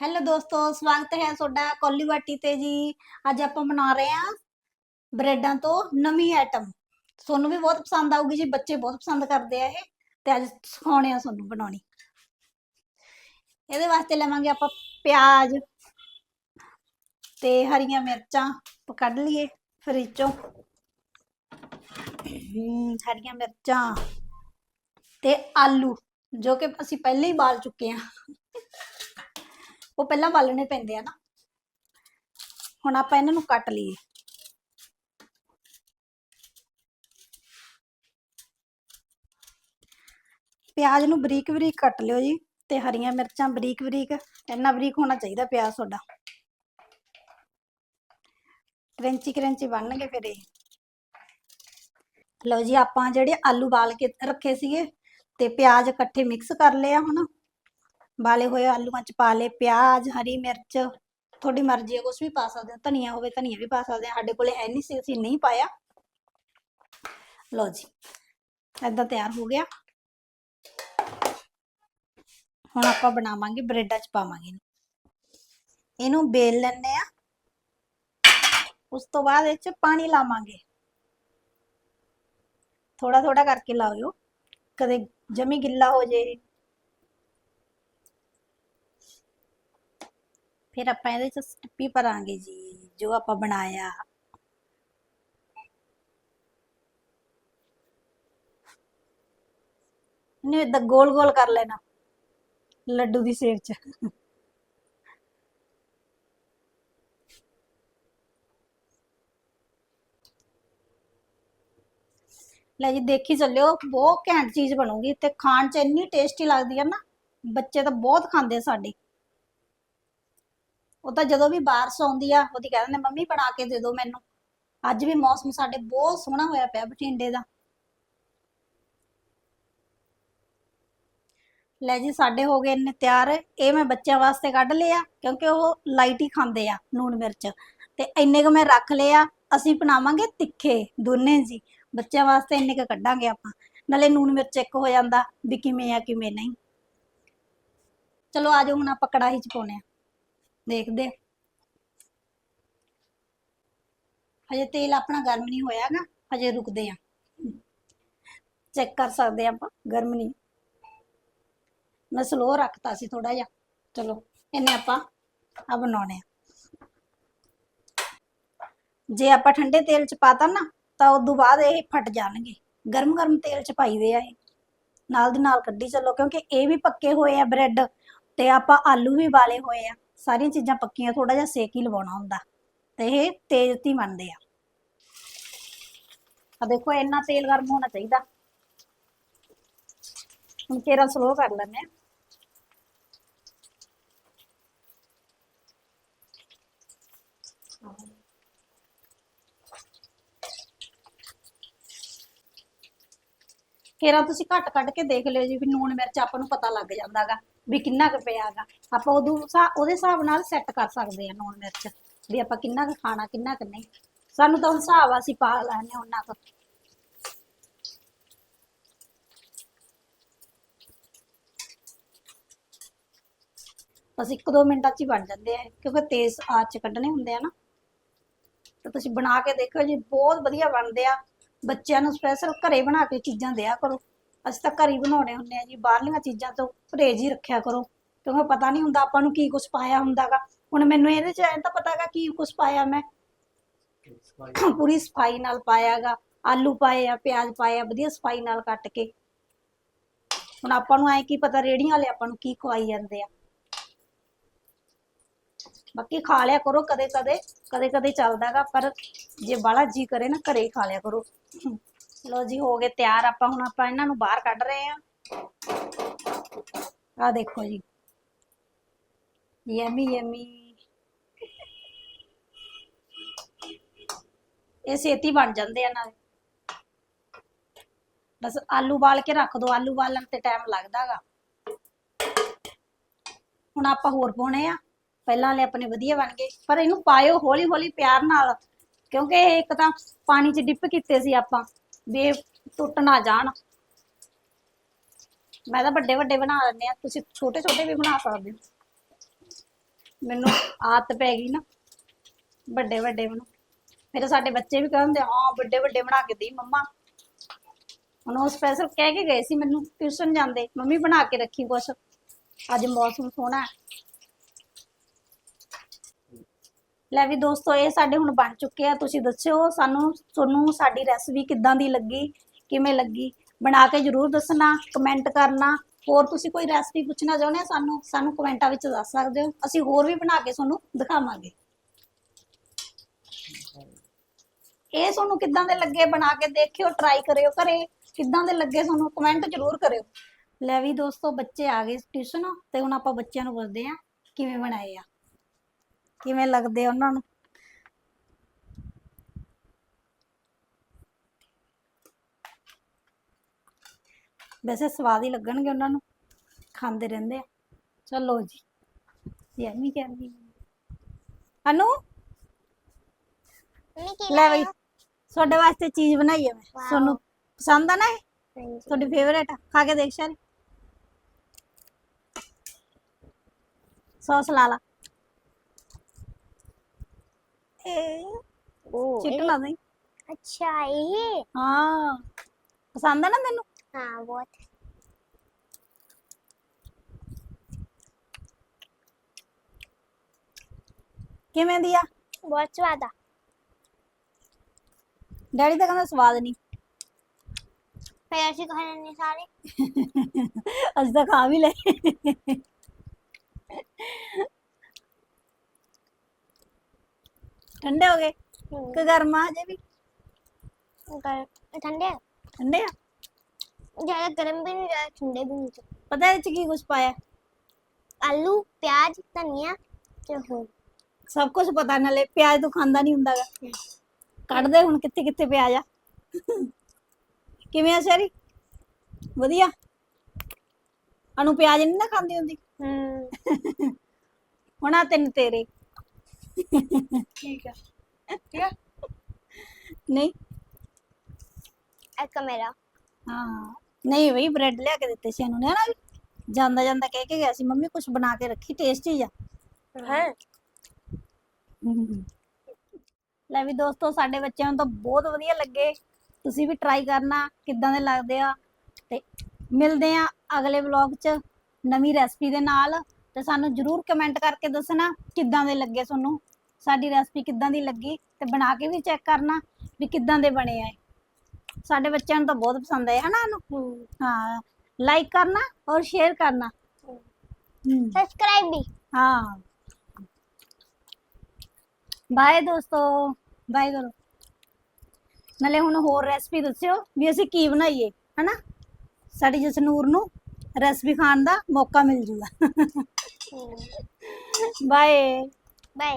Hello ਦੋਸਤੋ ਸਵਾਗਤ ਹੈ ਤੁਹਾਡਾ ਕੋਲੀ ਬਾਟੀ ਤੇ ਜੀ। ਅੱਜ ਆਪਾਂ ਬਣਾ ਰਹੇ ਹਾਂ ਬ੍ਰੈਡਾਂ ਤੋਂ ਨਵੀਂ ਆਈਟਮ ਤੁਹਾਨੂੰ ਵੀ ਬਹੁਤ ਪਸੰਦ ਆਊਗੀ ਜੀ ਬੱਚੇ ਬਹੁਤ ਪਸੰਦ ਕਰਦੇ ਆ ਇਹ। ਤੇ ਅੱਜ ਸਿਖਾਉਣੇ ਆ ਤੁਹਾਨੂੰ ਬਣਾਉਣੀ। ਇਹਦੇ ਵਾਸਤੇ ਲਵਾਂਗੇ ਆਪਾਂ ਪਿਆਜ਼ ਤੇ ਹਰੀਆਂ ਮਿਰਚਾਂ। ਕੱਢ ਲਈਏ ਫਰਿੱਜ। ਚੋਂ ਹਮ, ਹਰੀਆਂ ਮਿਰਚਾਂ ਤੇ ਆਲੂ ਜੋ ਕਿ ਅਸੀਂ ਪਹਿਲੇ ਹੀ ਬਾਲ ਚੁੱਕੇ ਹਾਂ। ਉਹ ਪਹਿਲਾਂ ਬਾਲਣੇ ਪੈਂਦੇ ਆ ਨਾ। ਹੁਣ ਆਪਾਂ ਇਹਨਾਂ ਨੂੰ ਕੱਟ ਲਈਏ। ਪਿਆਜ਼ ਨੂੰ ਬਰੀਕ ਬਰੀਕ ਕੱਟ ਲਿਓ ਜੀ ਤੇ ਹਰੀਆਂ ਮਿਰਚਾਂ ਬਰੀਕ ਬਰੀਕ, ਇੰਨਾ ਬਰੀਕ ਹੋਣਾ ਚਾਹੀਦਾ ਪਿਆਜ਼ ਤੁਹਾਡਾ। ਕਰੰਚੀ ਕਰੰਚੀ ਬਣਨਗੇ ਫਿਰ ਇਹ। ਲਓ ਜੀ ਆਪਾਂ ਜਿਹੜੇ ਆਲੂ ਬਾਲ ਕੇ ਰੱਖੇ ਸੀਗੇ ਤੇ ਪਿਆਜ਼ ਇਕੱਠੇ ਮਿਕਸ ਕਰ ਲਿਆ ਹੁਣ। ਬਾਲੇ ਹੋਏ ਆਲੂਆਂ ਚ ਪਾ ਲਏ, ਪਿਆਜ਼, ਹਰੀ ਮਿਰਚ, ਤੁਹਾਡੀ ਮਰਜ਼ੀ ਹੈ ਕੁਝ ਵੀ ਪਾ ਸਕਦੇ ਹੋ, ਧਨੀਆ ਹੋਵੇ, ਧਨੀਆ ਵੀ ਪਾ ਸਕਦੇ ਆ ਸਾਡੇ ਕੋਲੇ ਹੈ ਨਹੀਂ ਸੀ, ਅਸੀਂ ਨਹੀਂ ਪਾਇਆ। ਲਓ ਜੀ, ਏਦਾਂ ਤਿਆਰ ਹੋ ਗਿਆ। ਹੁਣ ਆਪਾਂ ਬਣਾਵਾਂਗੇ, ਬ੍ਰੈਡਾਂ ਚ ਪਾਵਾਂਗੇ। ਇਹਨੂੰ ਇਹਨੂੰ ਬੇਲ ਲੈਣੇ ਆ ਉਸ ਤੋਂ ਬਾਅਦ ਇਹ ਚ ਪਾਣੀ ਲਾਵਾਂਗੇ। ਥੋੜਾ ਥੋੜਾ ਕਰਕੇ ਲਾਓ ਕਦੇ ਜਮੀ ਗਿੱਲਾ ਹੋ ਜੇ ਫਿਰ ਆਪਾਂ ਇਹਦੇ ਚ ਸਟੱਪੀ ਭਰਾਂਗੇ ਜੀ, ਜੋ ਆਪਾਂ ਬਣਾਇਆ। ਇਹਨੂੰ ਏਦਾਂ ਗੋਲ ਗੋਲ ਕਰ ਲੈਣਾ, ਲੱਡੂ ਦੀ ਸ਼ੇਪ ਚ। ਲੈ ਜੀ, ਦੇਖੀ ਚੱਲਿਓ, ਬਹੁਤ ਘੈਂਟ ਚੀਜ਼ ਬਣੂਗੀ, ਤੇ ਖਾਣ ਚ ਇੰਨੀ ਟੇਸਟੀ ਲੱਗਦੀ ਹੈ ਨਾ, ਬੱਚੇ ਤਾਂ ਬਹੁਤ ਖਾਂਦੇ ਆ ਸਾਡੇ। ਉਹ ਤਾਂ ਜਦੋਂ ਵੀ ਬਾਰਿਸ਼ ਆਉਂਦੀ ਆ ਉਹਦੀ ਕਹਿ ਦਿੰਦੇ, ਮੰਮੀ ਬਣਾ ਕੇ ਦੇ ਦਿਓ ਮੈਨੂੰ। ਅੱਜ ਵੀ ਮੌਸਮ ਸਾਡੇ ਬਹੁਤ ਸੋਹਣਾ ਹੋਇਆ ਪਿਆ ਬਠਿੰਡੇ ਦਾ। ਲੈ ਜੀ, ਸਾਡੇ ਹੋ ਗਏ ਨੇ ਤਿਆਰ, ਇਹ ਮੈਂ ਬੱਚਿਆਂ ਵਾਸਤੇ ਕੱਢ ਲਿਆ, ਕਿਉਂਕਿ ਉਹ ਲਾਈਟ ਹੀ ਖਾਂਦੇ ਆ ਲੂਣ ਮਿਰਚ। ਤੇ ਇੰਨੇ ਕੁ ਮੈਂ ਰੱਖ ਲਿਆ ਅਸੀਂ ਬਣਾਵਾਂਗੇ ਤਿੱਖੇ ਦੋਨੇ ਜੀ। ਬੱਚਿਆਂ ਵਾਸਤੇ ਇੰਨੇ ਕੁ ਕੱਢਾਂਗੇ ਆਪਾਂ। ਨਾਲੇ ਲੂਣ ਮਿਰਚ ਇੱਕ ਹੋ ਜਾਂਦਾ, ਵੀ ਕਿਵੇਂ ਆ, ਕਿਵੇਂ ਨਹੀਂ। ਚਲੋ ਆਜੋ ਹੁਣ ਆਪਾਂ ਕੜਾਹੀ ਚ ਪਾਉਣੇ ਆ। ਦੇਖਦੇ ਹਾਂ। ਹਜੇ ਤੇਲ ਆਪਣਾ ਗਰਮ ਨਹੀਂ ਹੋਇਆਗਾ ਹਜੇ ਰੁਕਦੇ ਆ। ਚੈੱਕ ਕਰ ਸਕਦੇ ਆ ਆਪਾਂ, ਗਰਮ ਨਹੀਂ। ਮੈਂ ਸਲੋ ਰੱਖਤਾ ਸੀ ਥੋੜਾ ਜਿਹਾ। ਚਲੋ, ਇਹਨੇ ਆਪਾਂ ਆ ਬਣਾਉਣੇ ਆ। ਜੇ ਆਪਾਂ ਠੰਡੇ ਤੇਲ ਚ ਪਾਤਾ ਨਾ, ਤਾਂ ਉਸ ਤੋਂ ਬਾਅਦ ਇਹ ਫਟ ਜਾਣਗੇ। ਗਰਮ ਗਰਮ ਤੇਲ ਚ ਪਾਈਦੇ ਆ ਇਹ। ਨਾਲ ਦੀ ਨਾਲ ਕੱਢੀ ਚੱਲੋ, ਕਿਉਂਕਿ ਇਹ ਵੀ ਪੱਕੇ ਹੋਏ ਆ ਬ੍ਰੈਡ ਤੇ ਆਪਾਂ ਆਲੂ ਵੀ ਵਾਲੇ ਹੋਏ ਆ। ਸਾਰੀਆਂ ਚੀਜ਼ਾਂ ਪੱਕੀਆਂ ਥੋੜਾ ਜਿਹਾ ਸੇਕ ਹੀ ਲਵਾਉਣਾ ਹੁੰਦਾ। ਤੇ ਇਹ ਤੇਜ਼ ਤੇ ਬਣਦੇ ਆ। ਆ ਦੇਖੋ, ਇੰਨਾ ਤੇਲ ਗਰਮ ਹੋਣਾ ਚਾਹੀਦਾ। ਹੁਣ ਤੇਰਾ ਸਲੋ ਕਰ ਲੈਂਦੇ ਆ। ਕੇਰਾ ਤੁਸੀਂ ਘੱਟ ਕੱਢ ਕੇ ਦੇਖ ਲਿਓ ਜੀ ਵੀ ਨੂਣ ਮਿਰਚ ਆਪਾਂ ਨੂੰ ਪਤਾ ਲੱਗ ਜਾਂਦਾਗਾ ਵੀ ਕਿੰਨਾ ਕੁ ਪਿਆਗਾ। ਆਪਾਂ ਉਦੋਂ ਉਹਦੇ ਹਿਸਾਬ ਨਾਲ ਸੈੱਟ ਕਰ ਸਕਦੇ ਆ ਨੂਣ ਮਿਰਚ ਵੀ ਆਪਾਂ ਕਿੰਨਾ ਕੁ ਖਾਣਾ, ਕਿੰਨਾ ਕੁ ਨਹੀਂ। ਸਾਨੂੰ ਤਾਂ ਹਿਸਾਬ ਆ ਅਸੀਂ ਪਾ ਲੈਣੇ ਉਹਨਾਂ ਕੁ ਬਸ ਇੱਕ ਦੋ ਮਿੰਟਾਂ 'ਚ ਹੀ ਬਣ ਜਾਂਦੇ ਆ, ਕਿਉਂਕਿ ਤੇਜ਼ ਆਂਚ 'ਚ ਕੱਢਣੇ ਹੁੰਦੇ ਆ ਨਾ। ਤਾਂ ਤੁਸੀਂ ਬਣਾ ਕੇ ਦੇਖੋ ਜੀ, ਬਹੁਤ ਵਧੀਆ ਬਣਦੇ ਆ। ਬੱਚਿਆਂ ਨੂੰ ਸਪੈਸ਼ਲ ਘਰੇ ਬਣਾ ਕੇ ਚੀਜ਼ਾਂ ਦਿਆ ਕਰੋ। ਅਸੀਂ ਤਾਂ ਘਰੇ ਹੀ ਬਣਾਉਣੇ ਹੁੰਦੇ ਆ ਜੀ, ਬਾਹਰਲੀਆਂ ਚੀਜ਼ਾਂ ਤੋਂ ਪਰਹੇਜ਼ ਹੀ ਰੱਖਿਆ ਕਰੋ। ਕਿਉਂਕਿ ਪਤਾ ਨਹੀਂ ਹੁੰਦਾ ਆਪਾਂ ਨੂੰ ਕੀ ਕੁਝ ਪਾਇਆ ਹੁੰਦਾਗਾ। ਹੁਣ ਮੈਨੂੰ ਇਹਦੇ 'ਚ ਐਂ ਤਾਂ ਪਤਾਗਾ ਕੀ ਕੁਝ ਪਾਇਆ ਮੈਂ। ਪੂਰੀ ਸਫ਼ਾਈ ਨਾਲ ਪਾਇਆਗਾ, ਆਲੂ ਪਾਏ ਆ, ਪਿਆਜ਼ ਪਾਏ ਆ, ਵਧੀਆ ਸਫ਼ਾਈ ਨਾਲ ਕੱਟ ਕੇ। ਹੁਣ ਆਪਾਂ ਨੂੰ ਐ ਕੀ ਪਤਾ ਰੇੜੀਆਂ ਵਾਲੇ ਆਪਾਂ ਨੂੰ ਕੀ ਖਵਾਈ ਜਾਂਦੇ ਆ। ਬਾਕੀ ਖਾ ਲਿਆ ਕਰੋ ਕਦੇ ਕਦੇ ਕਦੇ ਕਦੇ ਚੱਲਦਾਗਾ ਪਰ ਜੇ ਬਾਲਾ ਜੀ ਕਰੇ ਨਾ ਘਰੇ ਹੀ ਖਾ ਲਿਆ ਕਰੋ ਲੋ ਜੀ ਹੋ ਗਏ ਤਿਆਰ ਆਪਾਂ ਹੁਣ ਆਪਾਂ ਇਹਨਾਂ ਨੂੰ ਬਾਹਰ ਕੱਢ ਰਹੇ ਆ ਆ ਦੇਖੋ ਜੀ ਯਮੀ ਯਮੀ ਇਹ ਛੇਤੀ ਬਣ ਜਾਂਦੇ ਆ ਨਾਲ ਬਸ ਆਲੂ ਬਾਲ ਕੇ ਰੱਖ ਦੋ ਆਲੂ ਬਾਲਣ ਤੇ ਟਾਈਮ ਲੱਗਦਾਗਾ ਹੁਣ ਆਪਾਂ ਹੋਰ ਪਾਉਣੇ ਆ ਪਹਿਲਾਂ ਵਾਲੇ ਆਪਣੇ ਵਧੀਆ ਬਣ ਗਏ, ਪਰ ਇਹਨੂੰ ਪਾਇਓ ਹੌਲੀ ਹੌਲੀ ਪਿਆਰ ਨਾਲ, ਕਿਉਂਕਿ ਇਹ ਇੱਕ ਤਾਂ ਪਾਣੀ 'ਚ ਡਿਪ ਕੀਤੇ ਸੀ ਆਪਾਂ, ਵੀ ਟੁੱਟ ਨਾ ਜਾਣ। ਮੈਂ ਤਾਂ ਵੱਡੇ ਵੱਡੇ ਬਣਾ ਲੈਂਦੇ ਆ ਤੁਸੀਂ ਛੋਟੇ ਛੋਟੇ ਵੀ ਬਣਾ ਸਕਦੇ ਹੋ। ਮੈਨੂੰ ਆਦਤ ਪੈ ਗਈ ਨਾ, ਵੱਡੇ ਵੱਡੇ ਬਣਾ ਫਿਰ ਸਾਡੇ ਬੱਚੇ ਵੀ ਕਹਿੰਦੇ, ਹਾਂ, ਵੱਡੇ ਵੱਡੇ ਬਣਾ ਕੇ ਦੇਈ ਮੰਮਾ। ਹੁਣ ਉਹ ਸਪੈਸ਼ਲ ਕਹਿ ਕੇ ਗਏ ਸੀ ਮੈਨੂੰ ਟਿਊਸ਼ਨ ਜਾਂਦੇ, ਮੰਮੀ ਬਣਾ ਕੇ ਰੱਖੀ ਕੁਛ। ਅੱਜ ਮੌਸਮ ਸੋਹਣਾ ਹੈ। ਲੈ ਵੀ ਦੋਸਤੋ, ਇਹ ਸਾਡੇ ਹੁਣ ਬਣ ਚੁੱਕੇ ਆ, ਤੁਸੀਂ ਦੱਸਿਓ ਸਾਨੂੰ, ਤੁਹਾਨੂੰ ਸਾਡੀ ਰੈਸਪੀ ਕਿੱਦਾਂ ਦੀ ਲੱਗੀ, ਕਿਵੇਂ ਲੱਗੀ? ਬਣਾ ਕੇ ਜਰੂਰ ਦੱਸਣਾ ਕਮੈਂਟ ਕਰਨਾ। ਹੋਰ ਤੁਸੀਂ ਕੋਈ ਰੈਸਪੀ ਪੁੱਛਣਾ ਚਾਹੁੰਦੇ ਆ ਸਾਨੂੰ ਸਾਨੂੰ ਕਮੈਂਟਾਂ ਵਿੱਚ ਦੱਸ ਸਕਦੇ ਹੋ। ਅਸੀਂ ਹੋਰ ਵੀ ਬਣਾ ਕੇ ਤੁਹਾਨੂੰ ਦਿਖਾਵਾਂਗੇ। ਇਹ ਤੁਹਾਨੂੰ ਕਿੱਦਾਂ ਦੇ ਲੱਗੇ ਬਣਾ ਕੇ ਦੇਖਿਓ ਟਰਾਈ ਕਰਿਓ ਘਰੇ। ਕਿੱਦਾਂ ਦੇ ਲੱਗੇ ਤੁਹਾਨੂੰ ਕਮੈਂਟ ਜ਼ਰੂਰ ਕਰਿਓ। ਲੈ ਵੀ ਦੋਸਤੋ, ਬੱਚੇ ਆ ਗਏ ਟਿਊਸ਼ਨ ਤੇ ਹੁਣ ਆਪਾਂ ਬੱਚਿਆਂ ਨੂੰ ਪੁੱਛਦੇ ਆ ਕਿਵੇਂ ਬਣਾਏ ਆ। ਕਿਵੇਂ ਲੱਗਦੇ ਉਹਨਾਂ ਨੂੰ? ਵੈਸੇ ਸਵਾਦ ਹੀ ਲੱਗਣਗੇ ਉਹਨਾਂ ਨੂੰ ਖਾਂਦੇ ਰਹਿੰਦੇ ਆ। ਚਲੋ ਜੀ ਯਮੀ ਕਹਿੰਦੀ। ਅਨੂ? ਲੈ ਬਈ ਤੁਹਾਡੇ ਵਾਸਤੇ ਚੀਜ਼ ਬਣਾਈ ਹੈ ਮੈਂ। ਤੁਹਾਨੂੰ ਪਸੰਦ ਆ ਨਾ ਇਹ? ਤੁਹਾਡੀ ਫੇਵਰੇਟ ਆ? ਖਾ ਕੇ ਦੇਖ ਸ਼ਾਰੀ ਸੌਸ ਲਾ ਲਾ। ਉਹ ਚਿੱਟ ਲਾ ਦੇ ਅੱਛਾ ਇਹ? ਹਾਂ ਪਸੰਦ ਆ ਨਾ ਤੈਨੂੰ? ਹਾਂ ਬਹੁਤ। ਕਿਵੇਂ ਦੀ ਆ? ਬਹੁਤ ਸਵਾਦ ਆ। ਡੈਡੀ ਤਾਂ ਕਹਿੰਦਾ ਸਵਾਦ ਨਹੀਂ ਫਿਰ ਅਸੀਂ ਤਾਂ ਖਾ ਵੀ ਲੈ ਠੰਡੇ ਹੋ ਗਏ? ਕਿ ਗਰਮ ਆ ਹਜੇ ਵੀ? ਗਰ- ਠੰਡੇ ਆ। ਠੰਡੇ ਆ? ਜ਼ਿਆਦਾ ਗਰਮ ਵੀ ਨਹੀਂ ਜ਼ਿਆਦਾ ਠੰਡੇ ਵੀ ਨਹੀਂ। ਪਤਾ ਇਹਦੇ ਚ ਕੀ ਕੁਝ ਪਾਇਆ? ਆਲੂ ਪਿਆਜ਼ ਧਨੀਆ ਤੇ ਹੋਰ। ਸਭ ਕੁਝ ਪਤਾ ਨਾਲੇ ਪਿਆਜ਼ ਤੋਂ ਖਾਂਦਾ ਨਹੀਂ ਹੁੰਦਾਗਾ। ਕੱਢ ਦੇ ਹੁਣ ਕਿੱਥੇ ਕਿੱਥੇ ਪਿਆਜ਼ ਆ। ਕਿਵੇਂ ਆ ਸ਼ਰੀ ਵਧੀਆ? ਅਨੂ ਪਿਆਜ਼ ਨਹੀਂ ਨਾ ਖਾਂਦੀ ਹੁੰਦੀ? ਹੂੰ। ਹੁਣ ਆ ਤਿੰਨ ਤੇਰੇ। ਠੀਕ ਆ। ਠੀਕ ਆ ਨਹੀਂ ਇੱਕ ਮੇਰਾ। ਹਾਂ। ਨਹੀਂ ਬਈ ਬ੍ਰੈਡ ਲਿਆ ਕੇ ਦਿੱਤੇ ਸੀ ਇਹਨੂੰ ਨੇ ਨਾ ਵੀ ਜਾਂਦਾ ਜਾਂਦਾ ਕਹਿ ਕੇ ਗਿਆ ਸੀ ਮੰਮੀ ਕੁਝ ਬਣਾ ਕੇ ਰੱਖੀ ਟੇਸਟੀ ਆ ਹਾਂ? ਲੈ ਵੀ ਦੋਸਤੋ ਸਾਡੇ ਬੱਚਿਆਂ ਨੂੰ ਤਾਂ ਬਹੁਤ ਵਧੀਆ ਲੱਗੇ। ਤੁਸੀਂ ਵੀ ਟਰਾਈ ਕਰਨਾ ਕਿੱਦਾਂ ਦੇ ਲੱਗਦੇ ਆ। ਤੇ ਮਿਲਦੇ ਆ ਅਗਲੇ ਵਲੌਗ 'ਚ ਨਵੀਂ ਰੈਸਪੀ ਦੇ ਨਾਲ। ਤੇ ਸਾਨੂੰ ਜਰੂਰ ਕਮੈਂਟ ਕਰਕੇ ਦੱਸਣਾ ਕਿੱਦਾਂ ਦੇ ਲੱਗੇ ਤੁਹਾਨੂੰ। ਸਾਡੀ ਰੈਸਪੀ ਕਿੱਦਾਂ ਦੀ ਲੱਗੀ ਤੇ ਬਣਾ ਕੇ ਵੀ ਚੈੱਕ ਕਰਨਾ ਵੀ ਕਿੱਦਾਂ ਦੇ ਬਣੇ ਆ। ਸਾਡੇ ਬੱਚਿਆਂ ਨੂੰ ਤਾਂ ਬਹੁਤ ਪਸੰਦ ਆਏ ਹਨਾ ਨੂੰ ਹੂੰ। ਲਾਈਕ ਕਰਨਾ ਔਰ ਸ਼ੇਅਰ ਕਰਨਾ। ਸਬਸਕ੍ਰਾਈਬ ਵੀ। ਹਾਂ। ਬਾਏ ਦੋਸਤੋ ਬਾਏ ਕਰੋ। ਨਾਲੇ ਹੁਣ ਹੋਰ ਰੈਸਪੀ ਦੱਸਿਓ ਵੀ ਅਸੀਂ ਕੀ ਬਣਾਈਏ ਹਨਾ? ਸਾਡੀ ਜਸਨੂਰ ਨੂੰ ਰੈਸਪੀ ਖਾਣ ਦਾ ਮੌਕਾ ਮਿਲ ਜੂਗਾ। Bye bye